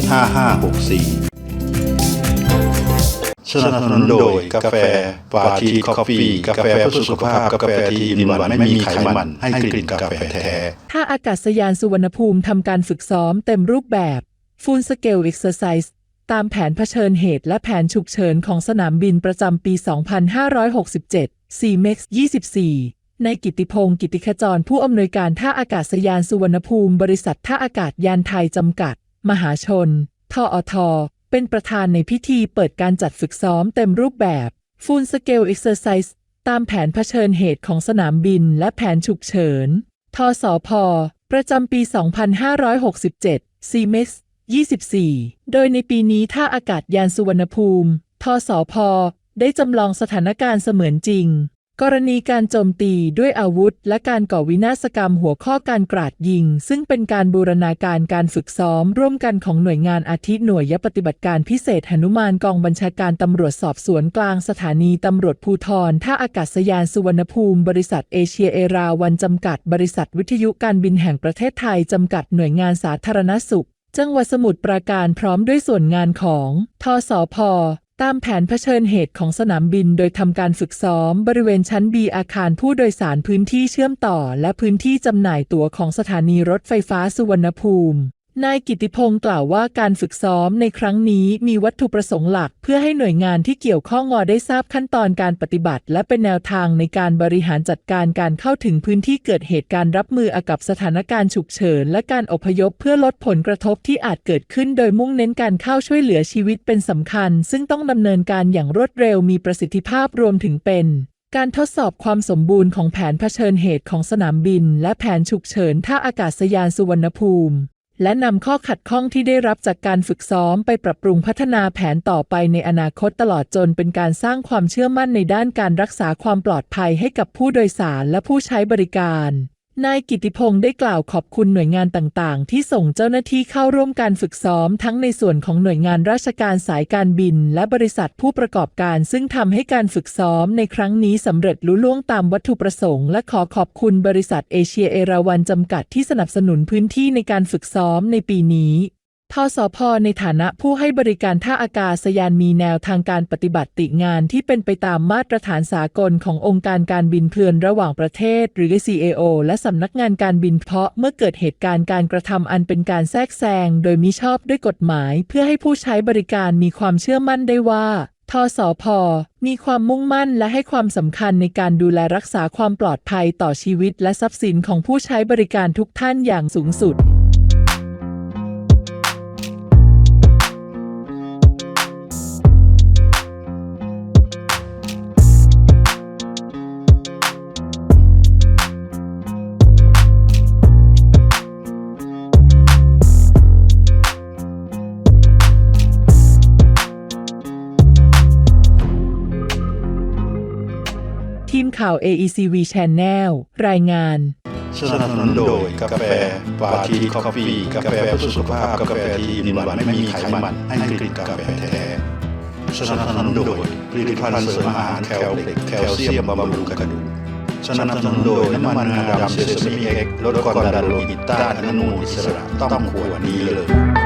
5564 สนับสนุนโดยกาแฟปาทีคอฟฟี่กาแฟเพื่อสุขภาพ กาแฟที่อินวันไม่มีไขมัน ให้กลิ่นกาแฟแท้ท่าอากาศยานสุวรรณภูมิทำการฝึกซ้อมเต็มรูปแบบ Full Scale Exercise ตามแผนเผชิญเหตุและแผนฉุกเฉินของสนามบินประจำปี 2567 CMEX 24 ในกิติพงศ์กิติขจรผู้อำนวยการท่าอากาศยานสุวรรณภูมิ บริษัทท่าอากาศยานไทยจำกัด มหาชน ทออทเป็นประธานในพิธีเปิดการจัดฝึกซ้อมเต็มรูปแบบ Full Scale Exercise ตามแผนเผชิญเหตุของสนามบินและแผนฉุกเฉิน ทสพ ประจำปี 2567 CMEX 24 โดยในปีนี้ท่าอากาศยานสุวรรณภูมิ ทสพ ได้จำลองสถานการณ์เสมือนจริง กรณีการโจมตีด้วยอาวุธ และการก่อวินาศกรรมหัวข้อการกราดยิง ซึ่งเป็นการบูรณาการการฝึกซ้อม ร่วมกันของหน่วยงานอาทิหน่วยยปฏิบัติการพิเศษหนุมานกองบัญชาการตำรวจสอบสวนกลางสถานีตำรวจภูธรท่าอากาศยานสุวรรณภูมิ บริษัทเอเชียเอราวันจำกัด บริษัทวิทยุการบินแห่งประเทศไทยจำกัดหน่วยงานสาธารณสุข จังหวัดสมุทรปราการพร้อมด้วยส่วนงานของทสพ ตามแผนเผชิญเหตุของสนามบินโดยทำการฝึกซ้อมบริเวณชั้น B อาคารผู้โดยสารพื้นที่เชื่อมต่อ และพื้นที่จำหน่ายตั๋วของสถานีรถไฟฟ้าสุวรรณภูมิ นายกิติพงศ์กล่าวว่าการฝึกซ้อมในครั้งนี้มีวัตถุประสงค์หลัก เพื่อให้หน่วยงานที่เกี่ยวข้องอได้ทราบขั้นตอนการปฏิบัติ และเป็นแนวทางในการบริหารจัดการการเข้าถึงพื้นที่เกิดเหตุการณ์รับมืออกับสถานการณ์ฉุกเฉิน และการอพยพเพื่อลดผลกระทบที่อาจเกิดขึ้น โดยมุ่งเน้นการเข้าช่วยเหลือชีวิตเป็นสำคัญ ซึ่งต้องดำเนินการอย่างรวดเร็วมีประสิทธิภาพรวมถึงเป็นการทดสอบความสมบูรณ์ของแผนเผชิญเหตุของสนามบิน และแผนฉุกเฉินท่าอากาศยานสุวรรณภูมิ และนำข้อขัดข้องที่ได้รับจากการฝึกซ้อมไปปรับปรุงพัฒนาแผนต่อไปในอนาคตตลอดจนเป็นการสร้างความเชื่อมั่นในด้านการรักษาความปลอดภัยให้กับผู้โดยสารและผู้ใช้บริการ นายกิติพงศ์ได้กล่าวขอบคุณหน่วยงานต่าง ๆ ที่ส่งเจ้าหน้าที่เข้าร่วมการฝึกซ้อม ทั้งในส่วนของหน่วยงานราชการสายการบิน และบริษัทผู้ประกอบการ ซึ่งทำให้การฝึกซ้อมในครั้งนี้สำเร็จลุล่วงตามวัตถุประสงค์ และขอขอบคุณบริษัทเอเชียเอราวันจำกัดที่สนับสนุนพื้นที่ในการฝึกซ้อมในปีนี้ ทสพในฐานะผู้ให้บริการท่าอากาศยานมีแนวทางการปฏิบัติงานที่เป็นไปตามมาตรฐานสากลขององค์การการบินเพลือนระหว่างประเทศ หรือ CAO และสำนักงานการบินเพาะเมื่อเกิดเหตุการณ์การกระทำอันเป็นการแทรกแซงโดยมิชอบด้วยกฎหมาย เพื่อให้ผู้ใช้บริการมีความเชื่อมั่นได้ว่าทสพมีความมุ่งมั่นและให้ความสำคัญในการดูแลรักษาความปลอดภัยต่อชีวิตและทรัพย์สินของผู้ใช้บริการทุกท่านอย่างสูงสุด ทีมข่าว AECV Channel รายงานสนับสนุนโดยกาแฟปาทีคอฟฟี่กาแฟเพื่อสุขภาพกาแฟที่อินวันไม่มีไขมันให้กลิ่นกาแฟแท้สนับสนุนโดยผลิตภัณฑ์เสริมอาหารแคลเล็กแคลเซียมบำรุงกระดูกสนับสนุนโดยน้ำมันงาดำเซซามิเอ็กลดความดันโลหิตต้านอนุมูลอิสระต้องขวดนี้เลย